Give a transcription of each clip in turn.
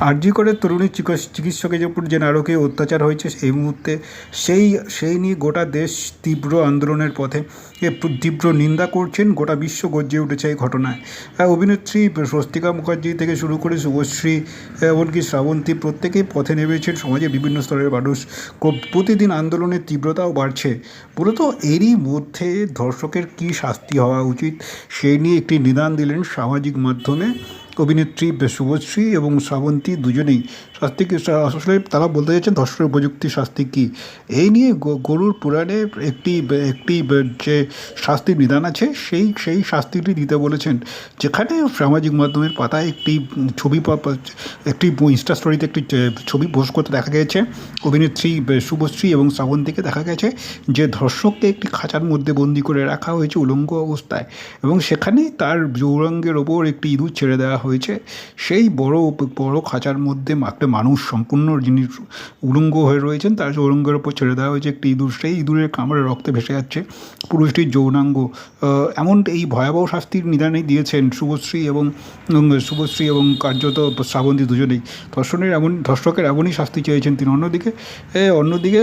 আরজি করে তরুণী চিকিৎস- চিকিৎসকের উপর যে নারকীয় অত্যাচার হয়েছে এই মুহূর্তে সেই সেই নিয়ে গোটা দেশ তীব্র আন্দোলনের পথে তীব্র নিন্দা করছেন। গোটা বিশ্ব গর্জে উঠেছে এই ঘটনায়। অভিনেত্রী স্বস্তিকা মুখার্জি থেকে শুরু করে শুভশ্রী এমনকি শ্রাবন্তী প্রত্যেকেই পথে নেমেছেন। সমাজে বিভিন্ন স্তরের মানুষ প্রতিদিন আন্দোলনের তীব্রতাও বাড়ছে। মূলত এরই মধ্যে ধর্ষকের কী শাস্তি হওয়া উচিত, সেই নিয়ে একটি নিদান দিলেন সামাজিক মাধ্যমে। অভিনেত্রী শুভশ্রী এবং শ্রাবন্তী দুজনেই শাস্তি আসলে তারা বলতে চাইছেন ধর্ষণের উপযুক্ত শাস্তি কী? এই নিয়ে গরুর পুরাণে একটি একটি যে শাস্তির বিধান আছে, সেই সেই শাস্তিটি দিতে বলেছেন। যেখানে সামাজিক মাধ্যমের পাতায় একটি ছবি একটি ইনস্টা স্টোরিতে একটি ছবি পোস্ট করতে দেখা গেছে। অভিনেত্রী শুভশ্রী এবং শ্রাবন্তীকে দেখা গেছে যে ধর্ষককে একটি খাঁচার মধ্যে বন্দি করে রাখা হয়েছে উলঙ্গ অবস্থায় এবং সেখানেই তার যৌরাঙ্গের ওপর একটি ইঁদুর ছেড়ে দেওয়া হয়েছে, সেই বড় বড় খাঁচার মধ্যে একটা মানুষ সম্পূর্ণ যিনি উলঙ্গ হয়ে রয়েছেন, তার যৌরাঙ্গের ওপর ছেড়ে দেওয়া হয়েছে একটি ইঁদুর। সেই ইঁদুরের কামড়ে রক্তে ভেসে যাচ্ছে পুরুষটির যৌনাঙ্গ। এমন এই ভয়াবহ শাস্তির নিদানেই দিয়েছেন শুভশ্রী এবং শুভশ্রী এবং কার্যত শ্রাবন্তী দুজনেই। ধর্ষণের এমন, ধর্ষকের এমনই শাস্তি চেয়েছেন তিনি। অন্যদিকে অন্যদিকে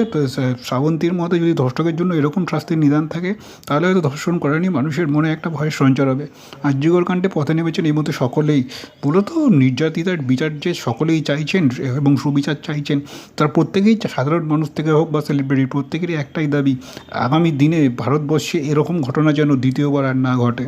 শ্রাবন্তীর মতো যদি ধর্ষকের জন্য এরকম শাস্তির নিদান থাকে, তাহলে হয়তো ধর্ষণ করেনি, মানুষের মনে একটা ভয়ের সঞ্চার হবে। আর্যগর কাণ্ডে পথে নেমেছেন এই মতো সকলেই। মূলত নির্যাতিতার বিচার যে সকলেই চাইছেন এবং সুবিচার চাইছেন, তার প্রত্যেকেই সাধারণ মানুষ থেকে হোক বা সেলিব্রিটি প্রত্যেকেরই একটাই দাবি, আগামী দিনে ভারতবর্ষে এরকম ঘটনা যেন দ্বিতীয়বার আর না ঘটে।